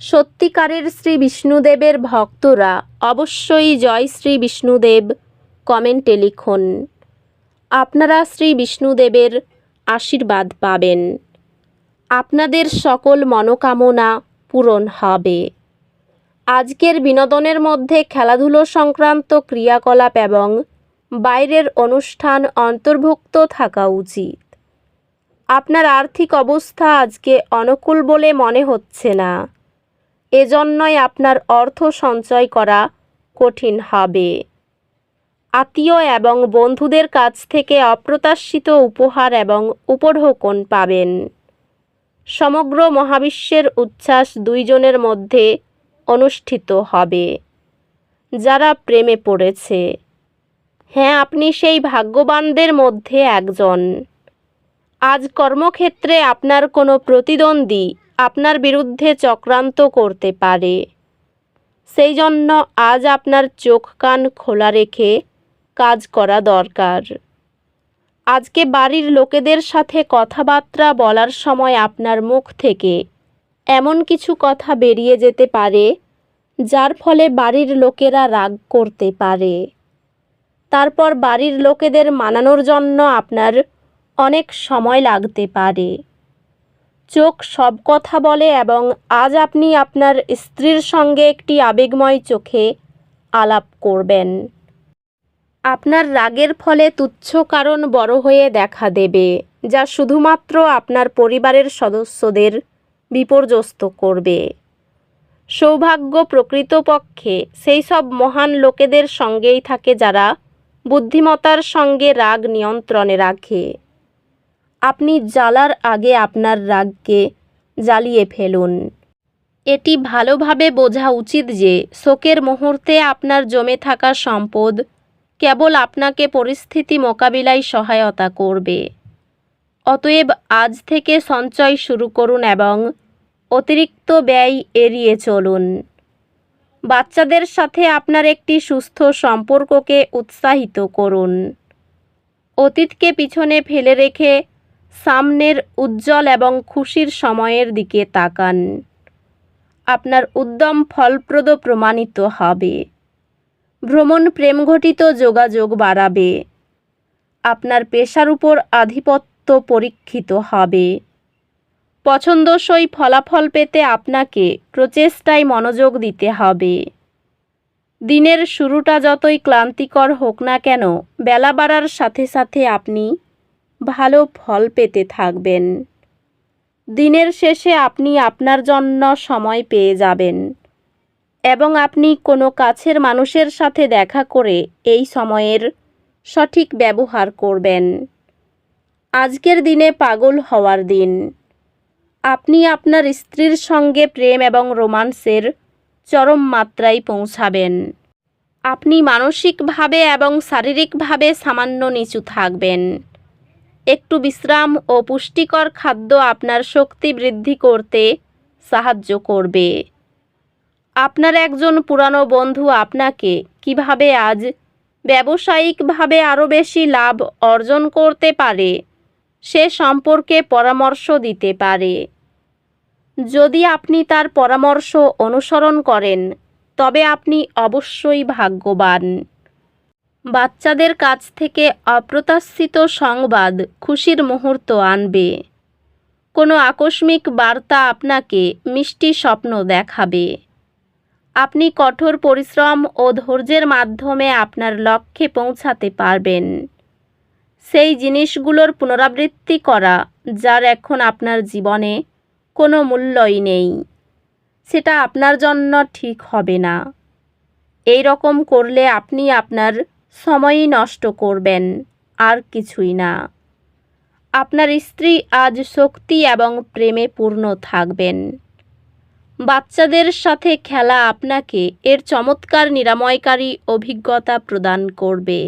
সত্যিকারের শ্রী বিষ্ণুদেবের ভক্তরা অবশ্যই জয় শ্রী বিষ্ণুদেব কমেন্টে লিখুন। আপনারা শ্রী বিষ্ণুদেবের আশীর্বাদ পাবেন। আপনাদের সকল মনোকামনা পূরণ হবে। আজকের বিনোদনের মধ্যে খেলাধুলো সংক্রান্ত ক্রিয়াকলাপ এবং বাইরের অনুষ্ঠান অন্তর্ভুক্ত থাকা উচিত। আপনার আর্থিক অবস্থা আজকে অনুকূল বলে মনে হচ্ছে না। এজন্যই আপনার অর্থ সঞ্চয় করা কঠিন হবে। আত্মীয় এবং বন্ধুদের কাছ থেকে অপ্রত্যাশিত উপহার এবং উপঢৌকন পাবেন। সমগ্র মহাবিশ্বের উচ্ছ্বাস দুইজনের মধ্যে অনুষ্ঠিত হবে। যারা প্রেমে পড়েছে। হ্যাঁ আপনি সেই ভাগ্যবানদের মধ্যে একজন। আজ কর্মক্ষেত্রে আপনার কোনো প্রতিদ্বন্দ্বী আপনার বিরুদ্ধে চক্রান্ত করতে পারে। সেই জন্য আজ আপনার চোখ কান খোলা রেখে কাজ করা দরকার। আজকে বাড়ির লোকেদের সাথে কথাবার্তা বলার সময় আপনার মুখ থেকে এমন কিছু কথা বেরিয়ে যেতে পারে, যার ফলে বাড়ির লোকেরা রাগ করতে পারে। তারপর বাড়ির লোকেদের মানানোর জন্য আপনার অনেক সময় লাগতে পারে। চোখ সব কথা বলে এবং আজ আপনি আপনার স্ত্রীর সঙ্গে একটি আবেগময় চোখে আলাপ করবেন। আপনার রাগের ফলে তুচ্ছ কারণ বড় হয়ে দেখা দেবে, যা শুধুমাত্র আপনার পরিবারের সদস্যদের বিপর্যস্ত করবে। সৌভাগ্য প্রকৃতপক্ষে সেই সব মহান লোকেদের সঙ্গেই থাকে যারা বুদ্ধিমতার সঙ্গে রাগ নিয়ন্ত্রণে রাখে। আপনি জ্বালার আগে আপনার রাগকে জ্বালিয়ে ফেলুন। এটি ভালোভাবে বোঝা উচিত যে শোকের মুহূর্তে আপনার জমে থাকা সম্পদ কেবল আপনাকে পরিস্থিতি মোকাবিলায় সহায়তা করবে। অতএব আজ থেকে সঞ্চয় শুরু করুন এবং অতিরিক্ত ব্যয় এড়িয়ে চলুন। বাচ্চাদের সাথে আপনার একটি সুস্থ সম্পর্ককে উৎসাহিত করুন। অতীতকে পিছনে ফেলে রেখে সামনের উজ্জ্বল এবং খুশির সময়ের দিকে তাকান। আপনার উদ্যম ফলপ্রদ প্রমাণিত হবে। ভ্রমণ প্রেমঘটিত যোগাযোগ বাড়াবে। আপনার পেশার উপর আধিপত্য পরীক্ষিত হবে। পছন্দসই ফলাফল পেতে আপনাকে প্রচেষ্টায় মনোযোগ দিতে হবে। দিনের শুরুটা যতই ক্লান্তিকর হোক না কেন, বেলা বাড়ার সাথে সাথে আপনি ভালো ফল পেতে থাকবেন। দিনের শেষে আপনি আপনার জন্য সময় পেয়ে যাবেন। এবং আপনি কোনো কাছের মানুষের সাথে দেখা করে এই সময়ের সঠিক ব্যবহার করবেন। আজকের দিনে পাগল হওয়ার দিন। আপনি আপনার স্ত্রীর সঙ্গে প্রেম এবং রোমান্সের চরম মাত্রায় পৌঁছাবেন। আপনি মানসিকভাবে এবং শারীরিকভাবে সামান্য নিচু থাকবেন। একটু বিশ্রাম ও পুষ্টিকর খাদ্য আপনার শক্তি বৃদ্ধি করতে সাহায্য করবে। আপনার একজন পুরানো বন্ধু আপনাকে কীভাবে আজ ব্যবসায়িকভাবে আরও বেশি লাভ অর্জন করতে পারে, সে সম্পর্কে পরামর্শ দিতে পারে। যদি আপনি তার পরামর্শ অনুসরণ করেন, তবে আপনি অবশ্যই ভাগ্যবান। বাচ্চাদের কাছ থেকে অপ্রত্যাশিত সংবাদ খুশির মুহূর্ত আনবে। কোনো আকস্মিক বার্তা আপনাকে মিষ্টি স্বপ্ন দেখাবে। আপনি কঠোর পরিশ্রম ও ধৈর্যের মাধ্যমে আপনার লক্ষ্যে পৌঁছাতে পারবেন। সেই জিনিসগুলোর পুনরাবৃত্তি করা, যার এখন আপনার জীবনে কোনো মূল্যই নেই, সেটা আপনার জন্য ঠিক হবে না। এই রকম করলে আপনি আপনার সময়ই নষ্ট করবেন, আর কিছুই না। আপনার স্ত্রী আজ শক্তি এবং প্রেমে পূর্ণ থাকবেন। বাচ্চাদের সাথে খেলা আপনাকে এর চমৎকার নিরাময়কারী অভিজ্ঞতা প্রদান করবে।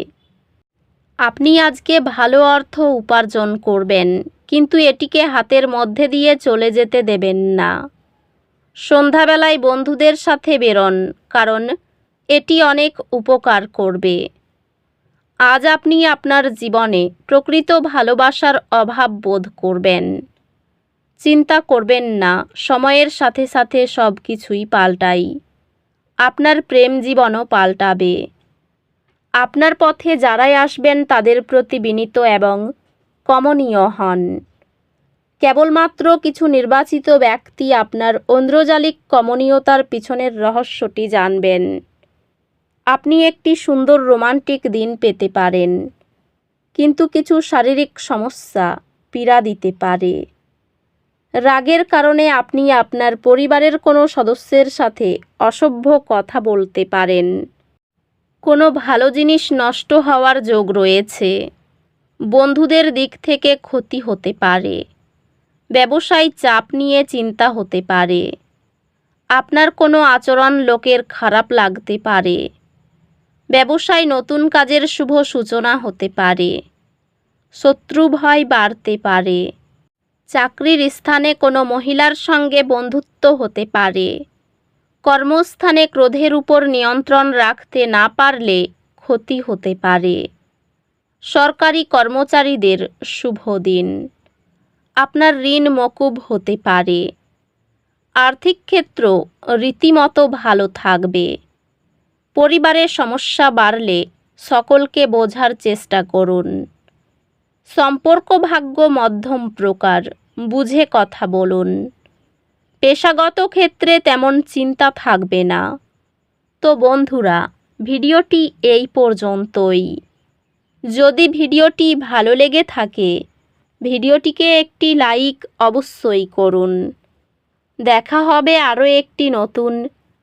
আপনি আজকে ভালো অর্থ উপার্জন করবেন, কিন্তু এটিকে হাতের মধ্যে দিয়ে চলে যেতে দেবেন না। সন্ধ্যাবেলায় বন্ধুদের সাথে বেরোন, কারণ এটি অনেক উপকার করবে। আজ আপনি আপনার জীবনে প্রকৃত ভালোবাসার অভাব বোধ করবেন। চিন্তা করবেন না, সময়ের সাথে সাথে সব কিছুই পাল্টাই। আপনার প্রেম জীবনও পাল্টাবে। আপনার পথে যারাই আসবেন তাদের প্রতি বিনীত এবং কমনীয় হন। কেবলমাত্র কিছু নির্বাচিত ব্যক্তি আপনার ঐন্দ্রজালিক কমনীয়তার পিছনের রহস্যটি জানবেন। আপনি একটি সুন্দর রোমান্টিক দিন পেতে পারেন। কিন্তু কিছু শারীরিক সমস্যা পীড়া দিতে পারে। রাগের কারণে আপনি আপনার পরিবারের কোনো সদস্যের সাথে অসভ্য কথা বলতে পারেন। কোনো ভালো জিনিস নষ্ট হওয়ার যোগ রয়েছে। বন্ধুদের দিক থেকে ক্ষতি হতে পারে। ব্যবসায় চাপ নিয়ে চিন্তা হতে পারে। আপনার কোনো আচরণ লোকের খারাপ লাগতে পারে। ব্যবসায় নতুন কাজের শুভ সূচনা হতে পারে। শত্রু ভয় বাড়তে পারে। চাকরির স্থানে কোনো মহিলার সঙ্গে বন্ধুত্ব হতে পারে। কর্মস্থানে ক্রোধের উপর নিয়ন্ত্রণ রাখতে না পারলে ক্ষতি হতে পারে। সরকারি কর্মচারীদের শুভ দিন। আপনার ঋণ মকুব হতে পারে। আর্থিক ক্ষেত্র রীতিমতো ভালো থাকবে। পরিবারের সমস্যা বাড়লে সকলকে বোঝার চেষ্টা করুন। সম্পর্ক ভাগ্য মধ্যম প্রকার, বুঝে কথা বলুন। পেশাগত ক্ষেত্রে তেমন চিন্তা থাকবে না। তো বন্ধুরা, ভিডিওটি এই পর্যন্তই। যদি ভিডিওটি ভালো লেগে থাকে, ভিডিওটিকে একটি লাইক অবশ্যই করুন। দেখা হবে আরও একটি নতুন